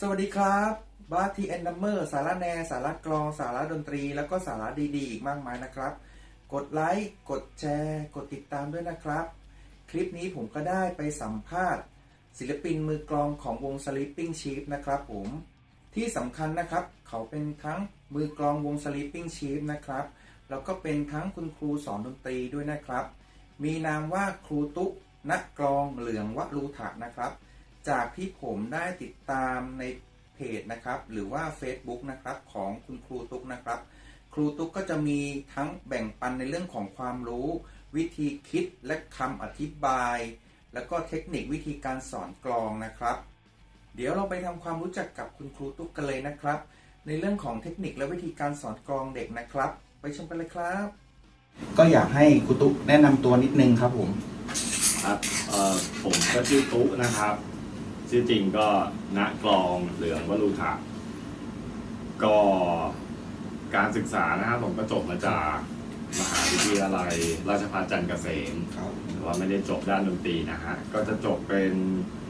สวัสดีครับบาร์ทีแอนดัมเมอร์สาระแน สาระกลอง สาระดนตรี แล้วก็สาระดีๆ อีกมากมายนะครับ กดไลค์ กดแชร์ กดติดตามด้วยนะครับ คลิปนี้ผมก็ได้ไปสัมภาษณ์ ศิลปินมือกลองของวง Sleeping Sheep นะครับผม ที่สำคัญนะครับ เขาเป็นทั้งมือกลองวง Sleeping Sheep นะครับ แล้วก็เป็นทั้งคุณครูสอนดนตรีด้วยนะครับ มีนามว่าครูตุ๊กนักกลองเหลืองวลูถะนะครับ จากที่ผมได้ติดตามในเพจนะครับ หรือว่า Facebook นะครับของคุณครูตุ๊กนะครับ ครูตุ๊กก็จะมีทั้งแบ่งปันในเรื่องของความรู้ วิธีคิดและคำอธิบาย แล้วก็เทคนิควิธีการสอนกลองนะครับ เดี๋ยวเราไปทำความรู้จักกับคุณครูตุ๊กกันเลยนะครับ ในเรื่องของเทคนิคและวิธีการสอนกลองเด็กนะครับ ไปชมกันเลยครับ ก็อยากให้ครูตุ๊กแนะนำตัวนิดนึงครับผม ครับเอ่อผมก็ชื่อตุ๊นะครับ ชื่อจริงก็ณกลองเหลืองวลูถะก็การศึกษานะครับผมก็จบมาจากมหาวิทยาลัยราชภัฏจันทร์เกษมครับแต่ว่าไม่ได้จบด้านดนตรีนะฮะ ก็จะจบเป็น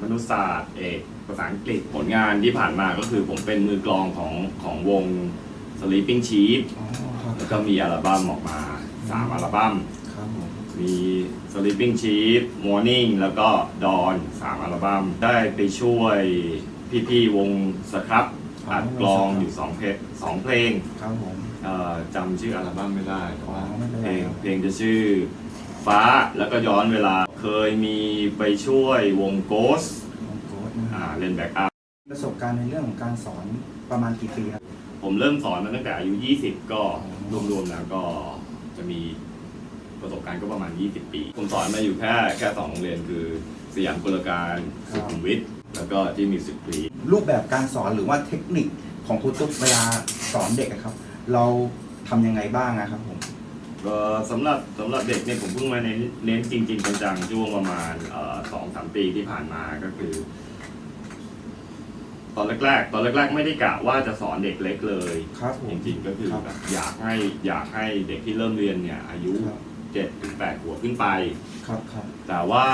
มนุษยศาสตร์เอกภาษาอังกฤษผลงานที่ผ่านมาก็คือผมเป็นมือกลองของของวง Sleeping Sheep อ๋อครับแล้วก็มีอัลบั้มออกมาสามอัลบั้มครับผ มมี Sleeping Sheep Morning แล้วก็ Dawn สามอัลบั้มได้ไปช่วยพี่ๆวงสครับอัดกลองอยู่สองเพลงสองเพลงครับผม เอ่อจำชื่ออัลบั้มไม่ได้แต่ว่าอ๋อไม่เป็นเพไร ลงครับเพลงจะชื่อฟ้าแล้วก็ย้อนเวลาเคยมีไปช่วยวง Ghost ของโค้ดนะอ่าเล่นแบ็กอัพ ประสบการณ์ในเรื่องของการสอนประมาณกี่ปีครับ ผมเริ่มสอนมาตั้งแต่อายุ 20 ก็รวมๆแล้วก็จะมี ประสบการณ์ก็ประมาณ 20 ปี ผมสอนมาอยู่แค่แค่สองโรงเรียนคือสยามกุลการสุขุมวิทแล้วก็ที่มิวสิกพลีรูปแบบการสอนหรือว่าเทคนิคของครูตุ๊กเวลาสอนเด็กอะครับ เราทำยังไงบ้างนะครับผม ก็สำหรับสำหรับเด็กเนี่ยผมเพิ่งมาเน้นเน้นจริง ๆ จังๆช่วงประมาณสองสามปีที่ผ่านมาก็คือ ตอนแรกๆ ตอนแรก ๆ ไม่ได้กะว่าจะสอนเด็กเล็กเลย ครับผจมริงๆก็คือครับ แบบอยากให้อยากให้เด็กที่เริ่มเรียนเนี่ย อายุครับ เจ็ดถึงแปดขวบขึ้นไป ครับครับ แต่ว่า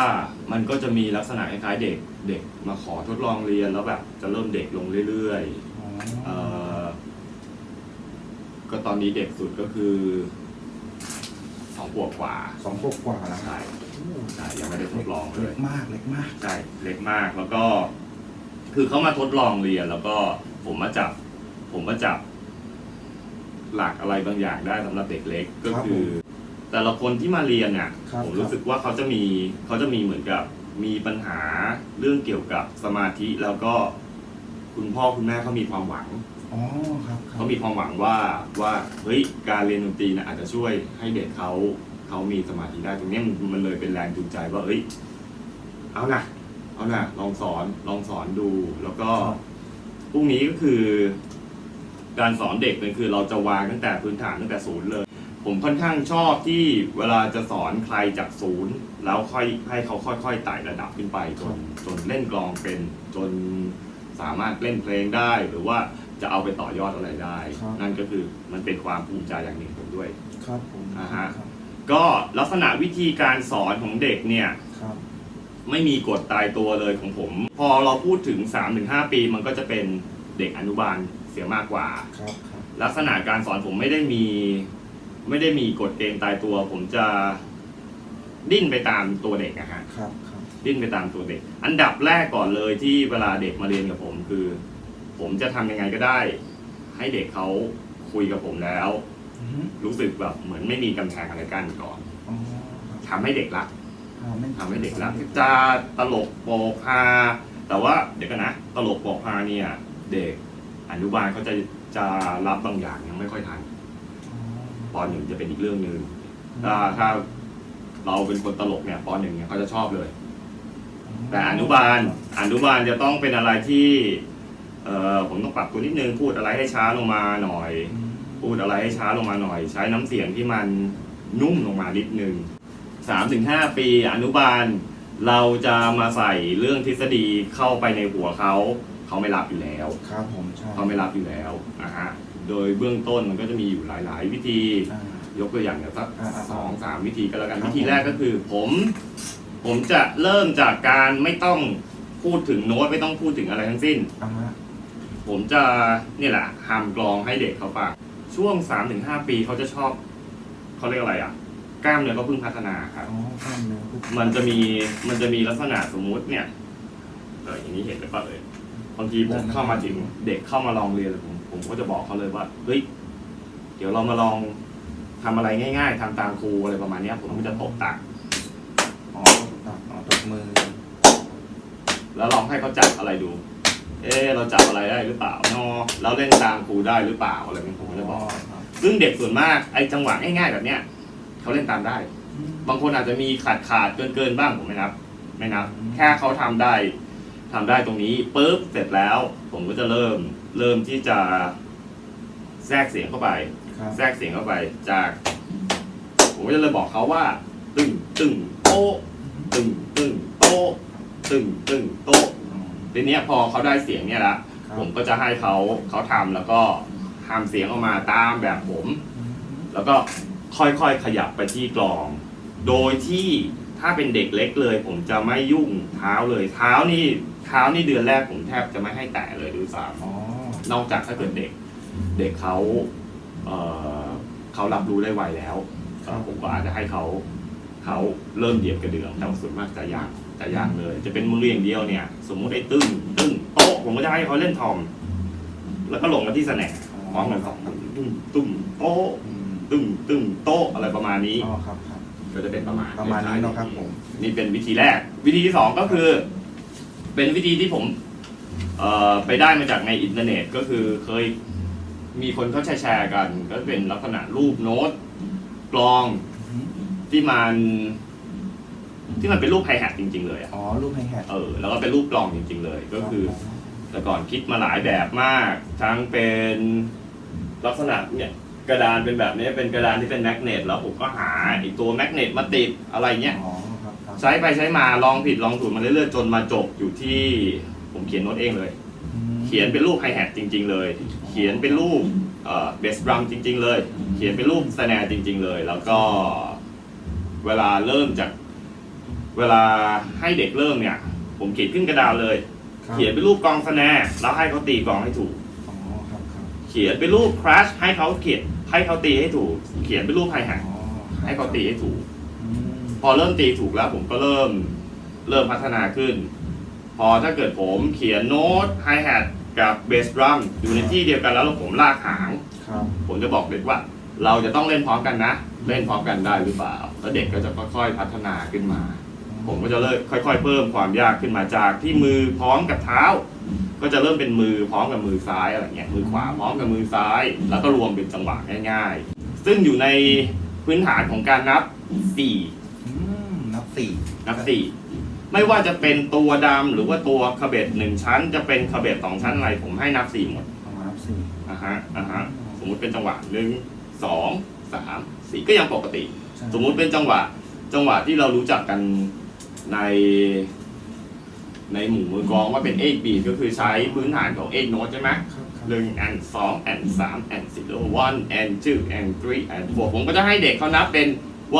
มันก็จะมีลักษณะคล้ายๆเด็กเด็กมาขอทดลองเรียนแล้วแบบจะเริ่มเด็กลงเรื่อยๆอ๋อเอ่อก็ตอนนี้เด็กสุดก็คือสองขวบกว่าสองขวบกว่าแล้วครับใช่ใช่ยังไม่ได้ทดลองเลเล็ย กมากเล็กมาก ใช่เล็กมากแล้วก็ คือเขามาทดลองเรียนแล้วก็ผมมาจับ ผมมาจับ หลักอะไรบางอย่างได้สำหรับเด็กเล็กก็คือ แต่ละคนที่มาเรียนเนี่ยครับผมรู้สึกว่าเขาจะมีเขาจะมีเหมือนกับมีปัญหาเรื่องเกี่ยวกับสมาธิแล้วก็คุณพ่อคุณแม่เขามีความหวัง อ๋อครับครับ เขามีความหวังว่าว่าเฮ้ยการเรียนดนตรีนะอาจจะช่วยให้เด็กเขาเขามีสมาธิได้ตรงเนี้ยมันมันเลยเป็นแรงจูงใจว่าเฮ้ยเอานะเอานะลองสอนลองสอนดู แล้วก็พรุ่งนี้ก็คือ การสอนเด็กเนี่ยคือเราจะวางตั้งแต่พื้นฐานตั้งแต่ศูนย์เลย ผมค่อนข้างชอบที่เวลาจะสอนใครจากศูนย์ แล้วค่อยให้เขาค่อยๆไต่ระดับขึ้นไปจนจนเล่นกลองเป็นจนสามารถเล่นเพลงได้ หรือว่าจะเอาไปต่อยอดอะไรได้ ครับ นั่นก็คือมันเป็นความภูมิใจอย่างหนึ่งผมด้วย ครับผมอ่าฮะ ครับก็ลักษณะวิธีการสอนของเด็กเนี่ย ครับไม่มีกฎตายตัวเลยของผม พอเราพูดถึง 3-5 ปี มันก็จะเป็นเด็กอนุบาลเสียมากกว่า ครับครับลักษณะการสอนผมไม่ได้มี ไม่ได้มีกฎเกณฑ์ตายตัว ผมจะดิ้นไปตามตัวเด็กอะฮะครับครับ ดิ้นไปตามตัวเด็ก อันดับแรกก่อนเลยที่เวลาเด็กมาเรียนกับผม คือ ผมจะทำยังไงก็ได้ ให้เด็กเขาคุยกับผมแล้ว อือฮึรู้สึกแบบเหมือนไม่มีกำแพงอะไรกั้นก่อนอ๋อครับทำให้เด็กรัก อ่าไม่ทำให้เด็กรักจะตลกโปกฮาแต่ว่าเดี๋ยวกันนะ ตลกโปกฮาเนี่ย เด็กอนุบาลเขาจะจะรับบางอย่างยังไม่ค่อยทันอ๋อ ปหนึ่งจะเป็นอีกเรื่องหนึ่งถ้าถ้าเราเป็นคนตลกเนี่ยปหนึ่งเนี่ยเขาจะชอบเลย แต่อนุบาลอนุบาลจะต้องเป็นอะไรที่ เอ่อผมต้องปรับตัวนิดนึงพูดอะไรให้ช้าลงมาหน่อยอืมพูดอะไรให้ช้าลงมาหน่อย ใช้น้ำเสียงที่มันนุ่มลงมานิดนึงสามถึงห้าปีอนุบาลเราจะมาใส่เรื่องทฤษฎีเข้าไปในหัวเขา เขาไม่รับอยู่แล้ว ครับผมใช่เขาไม่รับอยู่แล้วนะฮะ โดยเบื้องต้นมันก็จะมีอยู่หลาย ๆ วิธี อ่า ยกตัวอย่างเนี่ยสักอ่าอ่าสองสามวิธีก็แล้วกันครับ วิธีแรกก็คือผม ผมจะเริ่มจากการไม่ต้องพูดถึงโน้ตไม่ต้องพูดถึงอะไรทั้งสิ้น อ่าฮะผมจะนี่แหละหามกลองให้เด็กเขาฟังช่วงสามถึงห้าปีเขาจะชอบเขาเรียกอะไรอะ กล้ามเนื้อก็เพิ่งพัฒนาครับ อ๋อข้ามเนื้อปุ๊บมันจะมีมันจะมีลักษณะสมมุติเนี่ยเอออย่างนี้เห็นหรือเปล่าเลยบางทีผมเข้ามาถึงเด็กเข้ามาลองเรียนผม ผมก็จะบอกเขาเลยว่าเฮ้ยเดี๋ยวเรามาลองทำอะไรง่าย ๆทำตามครูอะไรประมาณเนี้ยผมก็จะตบตัก อ๋ออ๋อตบมือ แล้วลองให้เขาจับอะไรดู เอ๊เราจับอะไรได้หรือเปล่านอแล้วเล่นตามครูได้หรือเปล่าอะไรนี้ผมก็จะบอก ซึ่งเด็กส่วนมากไอ้จังหวะง่ายๆแบบเนี้ยเขาเล่นตามได้ บางคนอาจจะมีขาดขาดเกินเกินๆบ้างผมไม่นับไม่นับ แค่เขาทำได้ทำได้ตรงนี้ปุ๊บเสร็จแล้ว ผมก็จะเริ่ม เริ่มที่จะแทรกเสียงเข้าไป ครับ แทรกเสียงเข้าไปจาก ผมก็จะเลยบอกเขาว่า ตึงตึงโต๊ะตึงตึงโต๊ะตึงตึงโต๊ะอ๋อทีเนี้ยพอเขาได้เสียงเนี่ยละครับ ผมก็จะให้เขาเขาทำแล้วก็ทำเสียงออกมาตามแบบผมอืมแล้วก็ค่อยๆขยับไปที่กลอง โดยที่ถ้าเป็นเด็กเล็กเลย ผมจะไม่ยุ่งเท้าเลย เท้านี่เท้านี่เดือนแรกผมแทบจะไม่ให้แตะเลยดูสามอ๋อ นอกจากถ้าเกิดเด็ก เด็กเขาเอ่อเขารับรู้ได้ไวแล้วเอ่อผมก็อาจจะให้เขาเขาเริ่มเหยียบกระเดื่องแต่ว่าส่วนมากจะยากจะยากเลย จะเป็นมืออย่างเดียวเนี่ย สมมุติไอ้ตึ้งตึ้งโต๊ะผมก็จะให้เขาเล่นทอม แล้วก็ลงมาที่สแน็คพร้อมกันสองตึ้งตึ้งตึ้งโต๊ะอืมตึ้งตึ้งโต๊ะอะไรประมาณนี้อ๋อครับครับก็จะเป็นประมาณประมาณนี้เนาะครับผมนี่เป็นวิธีแรก วิธีที่สองก็คือ เป็นวิธีที่ผมเอ่อ ไปได้มาจากในอินเทอร์เน็ตก็คือเคยมีคนเขาแชร์แชร์กัน ก็เป็นลักษณะรูปโน้ตกลองอืมที่มัน ที่มันเป็นรูปไฮแฮทจริง ๆ เลยอะอ๋อ รูปไฮแฮทเออ แล้วก็เป็นรูปกลองจริง ๆ เลย ก็คือ แต่ก่อนคิดมาหลายแบบมาก ทั้งเป็นลักษณะเนี่ยกระดานเป็นแบบนี้เป็นกระดานที่เป็นแมกเนตแล้วผมก็หาไอ้ตัวแมกเนตมาติดอะไรเงี้ยอ๋อครับครับใช้ไปใช้มาลองผิดลองถูกมาเรื่อยๆจนมาจบอยู่ที่ ผมเขียนโน้ตเองเลยอืมเขียนเป็นรูปไฮแฮทจริง ๆ เลย เขียนเป็นรูปเอ่อเบสดรัมจริง ๆ เลย เขียนเป็นรูปสแนร์จริง ๆ เลย แล้วก็เวลาเริ่มจากเวลาให้เด็กเริ่มเนี่ย ผมเขียนขึ้นกระดาษเลยครับเขียนเป็นรูปกลองสแนร์แล้วให้เขาตีกลองให้ถูกอ๋อครับครับเขียนเป็นรูปคราชให้เขาเขียนให้เขาตีให้ถูก เขียนเป็นรูปไฮแฮทอ๋อครับให้เขาตีให้ถูกอืมพอเริ่มตีถูกแล้วผมก็เริ่มเริ่มพัฒนาขึ้น พอถ้าเกิดผมเขียนโน้ตไฮแฮทกับเบสดรัมอยู่ในที่เดียวกันแล้วแล้วผมลากหาง ครับผมจะบอกเด็กว่า เราจะต้องเล่นพร้อมกันนะ เล่นพร้อมกันได้หรือเปล่า แล้วเด็กก็จะค่อยๆพัฒนาขึ้นมา ผมก็จะเริ่มค่อย ๆ เพิ่มความยากขึ้นมาจากที่มือพร้อมกับเท้า ก็จะเริ่มเป็นมือพร้อมกับมือซ้ายอะไรเงี้ยมือขวาพร้อมกับมือซ้าย แล้วก็รวมเป็นจังหวะง่ายๆ ซึ่งอยู่ในพื้นฐานของการนับสี่อืมนับสี่นับสี่ ไม่ว่าจะเป็นตัวดำหรือว่าตัวขบเบ็ดหนึ่งชั้น จะเป็นขบเบ็ดสองชั้นอะไรผมให้นับสี่หมดเอามานับสี่อะฮะอะฮะสมมุติเป็นจังหวะหนึ่งสองสามสี่ก็ยังปกติใช่สมมุติเป็นจังหวะจังหวะที่เรารู้จักกันใน ในหมู่มือกลองว่าเป็นเอกบีก็คือใช้พื้นฐานของเอกโน้ตใช่ไหมครับครับหนึ่งแอนสองแอนสามแอนสี่แล้ว one and two and three and four ผมก็จะให้เด็กเขานับเป็น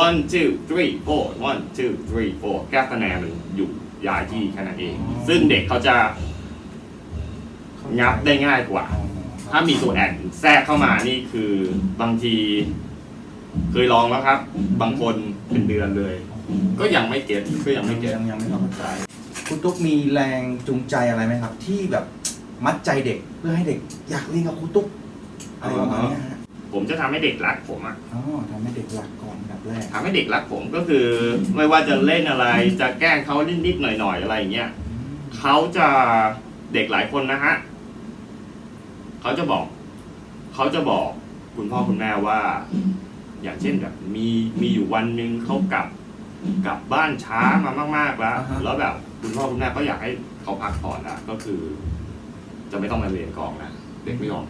one two three four one two three four แก้คะแนนมันอยู่ย้ายที่แค่นั้นเอง ซึ่งเด็กเขาจะงับได้ง่ายกว่าอ๋อถ้ามีตัวแอนแทรกเข้ามานี่คือบางที เคยลองแล้วครับ บางคนเป็นเดือนเลย ก็ยังไม่เก็ตก็ยังไม่เก็ตยังยังไม่เข้าใจคุณตุ๊กมีแรงจูงใจอะไรไหมครับ ที่แบบมัดใจเด็กเพื่อให้เด็กอยากเล่นกับคุณตุ๊กอะไรประมาณเนี้ยฮะผมจะทำให้เด็กรักผมอะอ๋อทำให้เด็กหลักก่อนอัน ดับแรกทำให้เด็กรักผมก็คือไม่ว่าจะเล่นอะไรจะแกล้งเขานิดๆหน่อยๆอะไรอย่างเงี้ยเขาจะเด็กหลายคนนะฮะเขาจะบอก เขาจะบอกคุณพ่อคุณแม่ว่า อย่างเช่นแบบ มีมีอยู่วันหนึ่งเขากลับกลับบ้านช้ามามากๆแล้วอ่าฮะแล้วแบบคุณพ่อคุณแม่ก็อยากให้เขาพักผ่อนละก็คือ จะไม่ต้องมาเรียนกลองนะเด็กไม่ยอม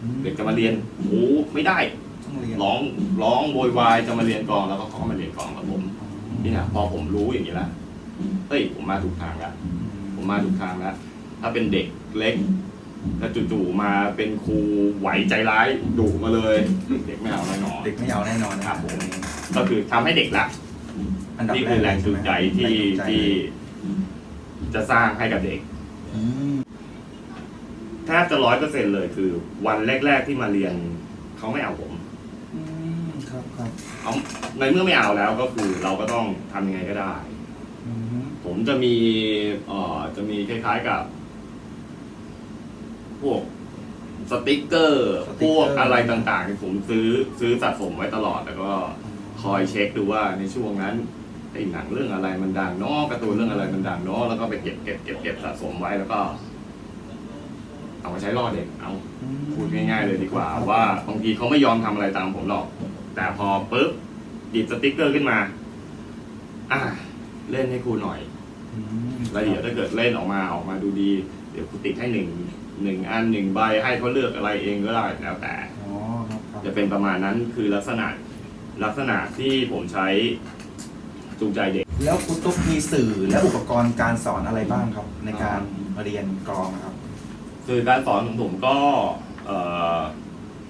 อืมเด็กจะมาเรียนโอ้ไม่ได้ ต้องเรียนร้องร้องโวยวายจะมาเรียนกลองแล้วก็เขาก็มาเรียนกลองกับผมนี่นะพอผมรู้อย่างนี้แล้วเฮ้ยผมมาถูกทางแล้วผมมาถูกทางแล้วถ้าเป็นเด็กเล็กแล้วจู่ๆมาเป็นครูไหวใจร้ายดุมาเลย เด็กไม่เอาแน่นอนเด็กไม่เอาแน่นอนนะครับผมก็คือทำให้เด็กรักอันดับนี่แรคืกอแรงจูงใจที่แรงจูงใจที่ จะสร้างให้กับเด็กอืมแทบจะร้อยเปอร์เซ็นเลยคือ วันแรก ๆที่มาเรียนเขาไม่เอาผมอืม ครับครับเอาในเมื่อไม่เอาแล้วก็คือเราก็ต้องทำยังไงก็ได้ อืมผมจะมีเอ่อจะมีคล้ายๆกับ พวกสติกเกอร์พวกอะไรต่างๆที่ผมซื้อซื้อสะสมไว้ตลอดแล้วก็คอยเช็คดูว่าในช่วงนั้นไอ้หนังเรื่องอะไรมันดังเนาะการ์ตูนเรื่องอะไรมันดังเนาะแล้วก็ไปเก็บเก็บเก็บเก็บสะสมไว้แล้วก็ เอามาใช้ล่อเด็กเอา อืมพูดง่ายๆเลยดีกว่าว่าบางทีเขาไม่ยอมทำอะไรตามผมหรอก แต่พอปุ๊บหยิบสติกเกอร์ขึ้นมา อะเล่นให้ครูหน่อยอืมแล้วเดี๋ยวถ้าเกิดเล่นออกมาออกมาดูดี เดี๋ยวครูติดให้หนึ่งหนึ่งอันหนึ่งใบให้เขาเลือกอะไรเองก็ได้แล้วแต่อ๋อครับครับจะเป็นประมาณนั้นคือลักษณะลักษณะที่ผมใช้จูงใจเด็ก แล้วครูตุ๊กมีสื่อและอุปกรณ์การสอนอะไรบ้างครับ ในการเรียนกลองนะครับคือการสอนของผมก็เอ่อ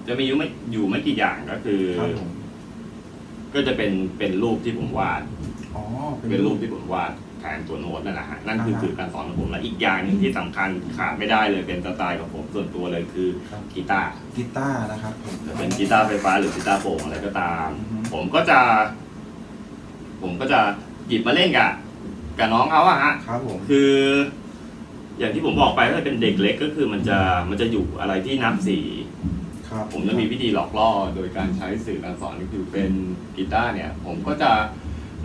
จะมีอยู่ไม่อยู่ไม่กี่อย่างก็คือครับผม ก็จะเป็นเป็นรูปที่ผมวาด อ๋อเป็นรูปที่ผมวาดแทนตัวโน้ตนั่นแหละฮะนั่นคืออ่าฮะคือการสอนของผมและอีกอย่างหนึ่งที่สำคัญขาดไม่ได้เลยเป็นสไตล์ของผมส่วนตัวเลยคือครับกีตาร์กีตาร์นะครับผม จะเป็นกีตาร์ไฟฟ้าหรือกีตาร์โปร่งอะไรก็ตาม อือฮึ ผมก็จะ ผมก็จะหยิบมาเล่นกับกับน้องเขาอะฮะ ครับผม คือ อย่างที่ผมบอกไปถ้าเป็นเด็กเล็กก็คือมันจะมันจะอยู่อะไรที่นับสี่ ครับผมจะมีวิธีหลอกล่อโดยการใช้สื่อการสอนก็คือเป็นกีตาร์เนี่ย ผมก็จะ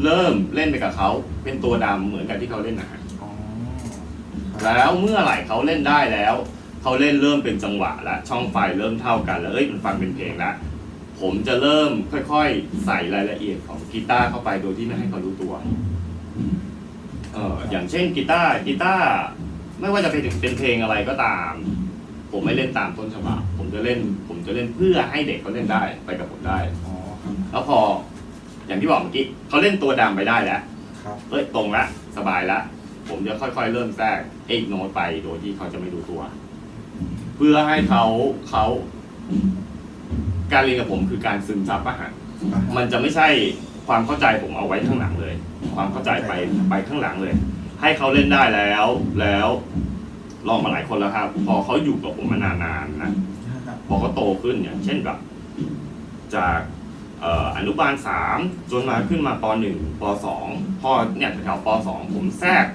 เริ่มเล่นไปกับเขาเป็นตัวดำเหมือนกับที่เขาเล่นนะฮะอ๋อครับแล้วเมื่อไหร่เขาเล่นได้แล้วเขาเล่นเริ่มเป็นจังหวะแล้วช่องไฟเริ่มเท่ากันแล้วเอ้ยมันฟังเป็นเพลงแล้วผมจะเริ่มค่อยๆ ใส่รายละเอียดของกีตาร์เข้าไปโดยที่ไม่ให้เขารู้ตัวเอออย่างเช่นกีตาร์กีตาร์ไม่ว่าจะเป็นเป็นเพลงอะไรก็ตาม ผมไม่เล่นตามต้นฉบับผม จะเล่น ผมจะเล่นเพื่อให้เด็กเขาเล่นได้ไปกับผมได้ อ๋อครับแล้วพออย่างที่บอกเมื่อกี้เขาเล่นตัวดำไปได้แล้วครับเอ้ยตรงละสบายละผมจะค่อยๆ เริ่มแทรกเอกโนตไปโดยที่เขาจะไม่รู้ตัว เพื่อให้เขาเขาการเรียนกับผมคือการซึมซับอาหารอ่าฮะมันจะไม่ใช่ความเข้าใจผมเอาไว้ข้างหลังเลย ความเข้าใจไปไปข้างหลังเลย ให้เขาเล่นได้แล้วแล้วลองมาหลายคนแล้วครับ พอเขาอยู่กับผมมานานๆนะพ อเขาโตขึ้นอย่างเช่นแบบ จากอนุบาลสามจนมาขึ้นมาปหนึ่งปสองพอเนี่ยแถวปสองผมแทรก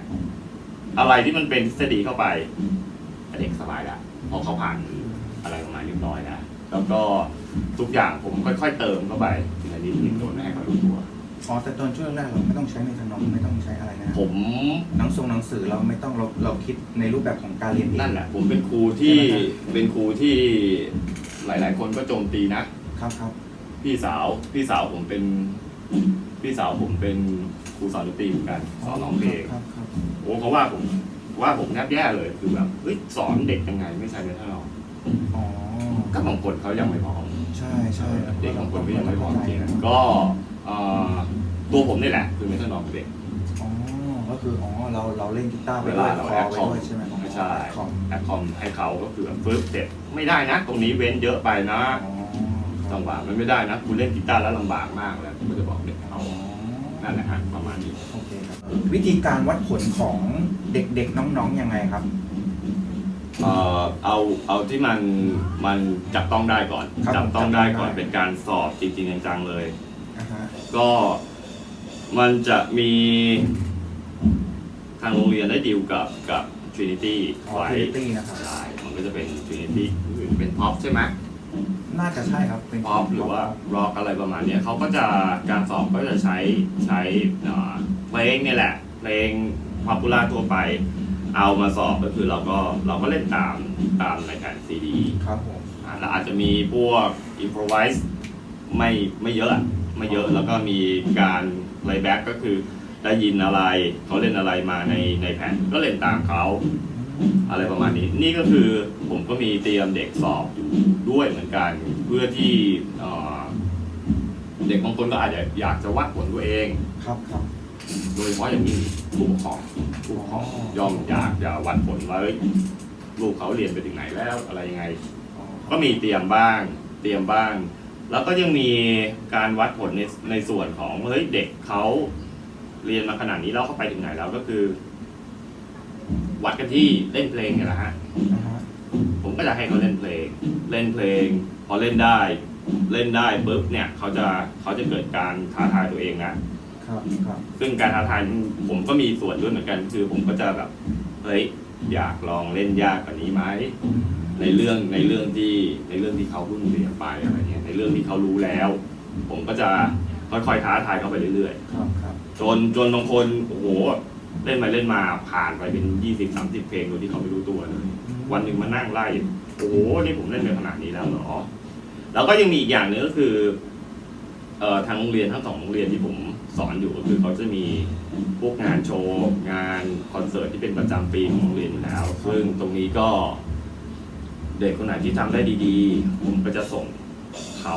อะไรที่มันเป็นทฤษฎีเข้าไปเด็กสบายล้วพอเขาผ่านอะไรประมาณเรียบร้อยแล้วแล้วก็ทุกอย่างผมค่อย ๆ เติมเข้าไปทีละนิดทีละนิดโดยให้เขารู้ตัว อ๋อแต่ตอนช่วงแรกเราไม่ต้องใช้ในทนองไม่ต้องใช้อะไรนะผมหนังส่งหนังสือเราไม่ต้องเราเราคิดในรูปแบบของการเรียนเอง นั่นแหละผมเป็นครูที่ใช่ไหมครับ เป็นครูที่หลาย ๆ คนก็โจมตีนะ ครับครับพี่สาวพี่สาวผมเป็นพี่สาวผมเป็นครูสอนดนตรีเหมือนกันสอนร้องเพลงครับครับโอ้เขาว่าผมว่าผมแทบแย่เลยคือแบบเฮ้ยสอนเด็กยังไงไม่ใช่เมทัลลองอ๋อก็บางคนเขายังไม่พร้อมใช่ใช่เด็กบางคนก็ยังไม่พร้อมจริงๆก็ เอ่อตัวผมนี่แหละคือเมทัลลองเด็ก อ๋อ ก็คือ อ๋อ เรา เราเล่นกีตาร์ไปเวด้วลายเราคอแอดไปคอมด้วยใช่ไหมอ๋อไม่ใช่แอดคอมแอดคอมให้เขาก็คือแบบปึ๊บเสร็จไม่ได้นะ ตรงนี้เว้นเยอะไปนะอ๋อจังหวะมันไม่ได้นะคุณเล่นกีตาร์แล้วลำบากมากแล้วผมก็จะบอกเด็กอ๋เอาอนั่นแหละฮะประมาณนี้โอเคครับ วิธีการวัดผลของเด็กๆน้องๆยังไงครับ เอ่อเอาเอาที่มันมันจับต้องได้ก่อน ครับจับต้องได้ก่อนจับต้องได้ เป็นการสอบจริงๆจังๆเลยนะฮะ ก็มันจะมีทางโรงเรียนได้ดีลกับกับ Trinity อ๋อไว้ฟิลิตี้นะครับ ใช่มันก็จะเป็น Trinity เป็นพ็อปใช่ไหม น่าจะใช่ครับเป็น พ็อปหรือว่าร็อกอะไรประมาณเนี้ยเขาก็จะการสอบก็จะใช้ใช้เอ่อเพลงเนี่ยแหละ เพลงพ o p ปูล่าทั่วไปเอามาสอบก็คือเราก็เราก็เล่นตามตามในแผ่นซีดีครับผมอ่าแล้วอาจจะมีพวก improvise ไม่ไม่เยอะอะไม่เยอะแล้วก็มีการ playback ก็คือได้ยินอะไรเขาเล่นอะไรมาในในแผ่นก็เล่นตามเขาอะไรประมาณนี้ นี่ก็คือผมก็มีเตรียมเด็กสอบอยู่ด้วยเหมือนกัน เพื่อที่เอ่อเด็กบางคนก็อาจจะอยากจะวัดผลตัวเอง ครับครับ โดยเฉพาะอย่างยิ่งผู้ปกครองผู้ปกครองย่อมอยากจะวัดผลว่าเอ้ยลูกเขาเรียนไปถึงไหนแล้วอะไรยังไงอ๋อก็มีเตรียมบ้าง เตรียมบ้าง แล้วก็ยังมีการวัดผลในในส่วนของเฮ้ยเด็กเขาเรียนมาขนาดนี้แล้วเขาไปถึงไหนแล้วก็คือ วัดกันที่เล่นเพลงเนี่ยแหละฮะนะฮะผมก็จะให้เขาเล่นเพลง เล่นเพลง พอเล่นได้ เล่นได้ปุ๊บเนี่ยเขาจะเขาจะเกิดการท้าทายตัวเองนะครับครับซึ่งการท้าทายผมก็มีส่วนด้วยเหมือนกัน คือผมก็จะแบบเฮ้ยอยากลองเล่นยากกว่านี้ไหม ในเรื่องในเรื่องที่ในเรื่องที่เขาเพิ่งเรียนไปอะไรเงี้ยในเรื่องที่เขารู้แล้ว ผมก็จะค่อยๆท้าทายเขาไปเรื่อยครับครับๆ จนจนบางคนโอ้โหเล่นไปเล่นมาผ่านไปเป็นยี่สิบสามสิบเพลงโดยที่เขาไม่รู้ตัวเลย วันหนึ่งมานั่งไล่โอ้โหนี่ผมเล่นไปขนาดนี้แล้วเหรอ แล้วก็ยังมีอีกอย่างหนึงก็คือเอ่อทางโรงเรียนทั้งสองโรงเรียนที่ผมสอนอยู่ก็คือเขาจะมีพวกงานโชว์ งานคอนเสิร์ตที่เป็นประจำปีของโรงเรียนอยู่แล้ว ซึ่งตรงนี้ก็ เด็กคนไหนที่ทำได้ดีๆ ผมก็จะส่งเขา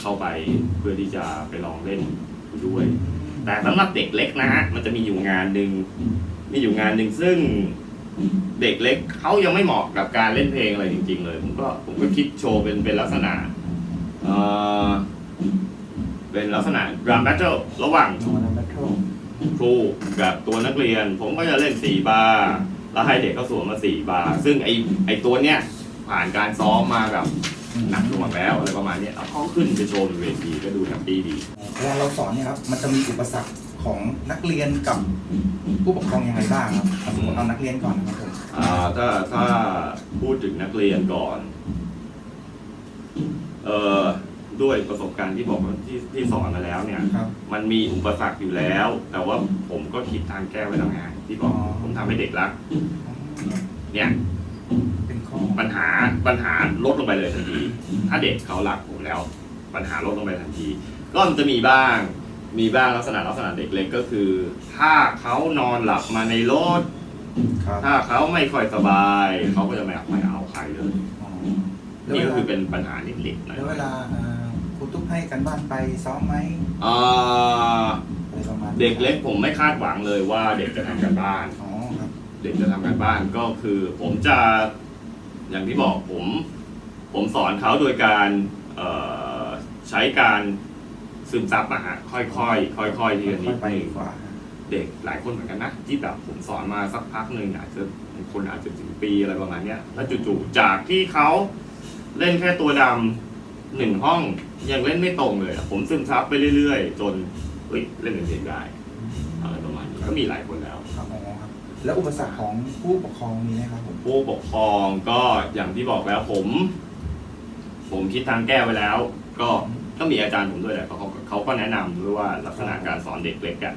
เข้าไปเพื่อที่จะไปลองเล่นด้วย แต่สำหรับเด็กเล็กนะฮะมันจะมีอยู่งานหนึ่งมีอยู่งานหนึ่งซึ่งเด็กเล็กเขายังไม่เหมาะกับการเล่นเพลงอะไรจริง ๆ เลย ผมก็ผมก็คิดโชว์เป็นเป็นลักษณะเอ่อเป็นลักษณะ drum battle ระหว่างครูกับตัวนักเรียน ผมก็จะเล่นสี่บาร์แล้วให้เด็กเขาสวมมาสี่บาร์ซึ่งไอไอตัวเนี้ย ผ่านการซ้อมมาแบบหนักหน่วงแล้วอะไรประมาณเนี้ยเอาเขาขึ้นไปโชว์บนเวทีก็ดูแฮปปี้ดีเวลาเราสอนเนี่ยครับมันจะมีอุปสรรคของนักเรียนกับผู้ปกครองยังไงบ้างครับเอาสมมติเอานักเรียนก่อนนะครับผมอ่าถ้าถ้าพูดถึงนักเรียนก่อนเอ่อด้วยประสบการณ์ที่บอกว่าที่ที่สอนมาแล้วเนี่ย ครับ มันมีอุปสรรคอยู่แล้ว แต่ว่าผมก็คิดทางแก้ไว้แล้วไงที่บอกอ๋อผมทำให้เด็กรัก เนี่ยเป็นข้อปัญหาปัญหาลดลงไปเลยทันที ถ้าเด็กเขารักผมแล้ว ปัญหาลดลงไปทันที ก็มันจะมีบ้างมีบ้างลักษณะลักษณะเด็กเล็กก็คือ ถ้าเขานอนหลับมาในรถครับถ้าเขาไม่ค่อยสบายเขาก็จะไม่เอาไม่เอาใครเลย อ๋อแล้วนี่เวก็ลาคือเป็นปัญหาเล็กๆหน่อยแล้วเวลาเอ่อครูตุ๊กให้กันบ้านไปซ้อมไหมอ่าอะไรประมาณนี้เด็กเล็กผมไม่คาดหวังเลยว่าเด็กจะทำกันบ้าน อ๋อครับ เด็กจะทำการบ้านก็คือผมจะ อย่างที่บอกผม ผมสอนเขาโดยการเอ่อใช้การซึมซับอะฮะค่อยๆค่อยๆทีละนิค่อดยไปหนึดีงกว่า เด็กหลายคนเหมือนกันนะที่แบบผมสอนมาสักพักหนึ่งอาจจะบางคนอาจจะถึงปีอะไรประมาณเนี้ยแล้วจู่ๆจากที่เขาเล่นแค่ตัวดำหนึ่งห้องยังเล่นไม่ตรงเลยอะผมซึมซับไปเรื่อยๆ จนเฮ้ยเล่นเป็นเพลงได้อะไรประมาณนี้ก็มีหลายคนแล้วครับอ๋อครับ แล้วอุปสรรคของผู้ปกครองมีไหมครับผม ผู้ปกครองก็อย่างที่บอกแล้วผม ผมคิดทางแก้ไว้แล้ว ก็ก็มีอาจารย์ผมด้วยแหละเขาเขาเขาก็แนะนำด้วยว่าลักษณะการสอนเด็กเล็กอะ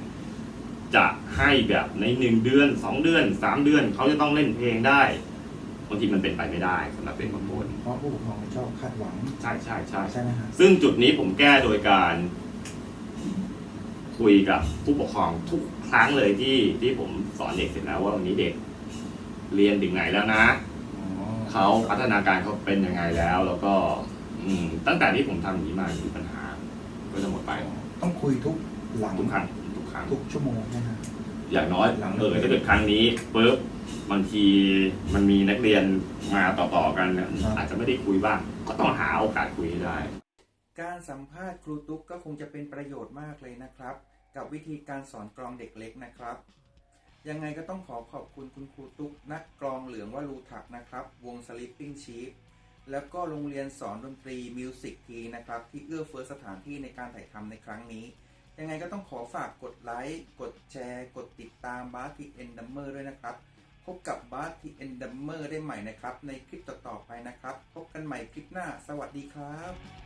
จะให้แบบในหนึ่งเดือนสองเดือนสามเดือนเขาจะต้องเล่นเพลงได้บางทีมันเป็นไปไม่ได้สำหรับเด็กบางคนเพราะผู้ปกครองชอบคาดหวัง ใช่ใช่ใช่ใช่ไหมครับซึ่งจุดนี้ผมแก้โดยการ คุยกับผู้ปกครองทุกครั้งเลยที่ที่ผมสอนเด็กเสร็จแล้วว่าวันนี้เด็กเรียนถึงไหนแล้วนะอ๋อเขาพัฒนาการเขาเป็นยังไงแล้ว แล้วก็ อืม ตั้งแต่ที่ผมทำอย่างนี้มามีปัญหา ก็จะหมดไปต้องคุยทุกหลังทุกครั้งทุกครั้งทุกชั่วโมงใช่ไหมครับอย่างน้อยหลังเออถ้าเกิดครั้งนี้ปุ๊บบางทีมันมีนักเรียนมาต่อๆกันเนี่ยอาจจะไม่ได้คุยบ้าง ก็ต้องหาโอกาสคุยให้ได้ การสัมภาษณ์ครูตุ๊กก็คงจะเป็นประโยชน์มากเลยนะครับ กับวิธีการสอนกลองเด็กเล็กนะครับ ยังไงก็ต้องขอขอบคุณคุณครูตุ๊กนักกลองเหลืองวลูถักนะครับ วง Sleeping Sheep แล้วก็โรงเรียนสอนดนตรีมิวสิกทีนะครับ ที่เอื้อเฟื้อสถานที่ในการถ่ายทำในครั้งนี้ ยังไงก็ต้องขอฝากกดไลค์กดแชร์ กดติดตามบาร์ทีเอ็นดัมเมอร์ด้วยนะครับ พบกับบาร์ทีเอ็นดัมเมอร์ได้ใหม่นะครับ ในคลิปต่อๆไปนะครับ พบกันใหม่คลิปหน้า สวัสดีครับ